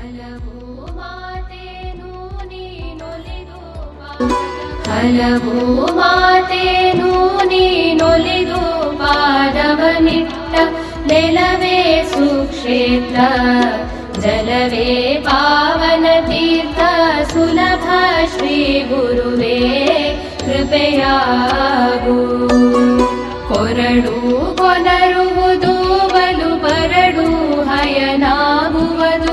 ಹಲವು ಮಾತೇನು ನೀನೊಲಿದು ಹಲವು ನೀನೊಲಿದು ಪಾದವನಿಟ್ಟ ನೆಲವೇ ಸುಕ್ಷೇತ್ರ, ಜಲವೇ ಪಾವನ ತೀರ್ಥ, ಸುಲಭ ಶ್ರೀ ಗುರುವೇ ಕೃಪೆಯಾಗು. ಕೊರಡು ಕೊನರುವುದು, ಬಲು ಬರಡು ಹಯನಾಗುವುದು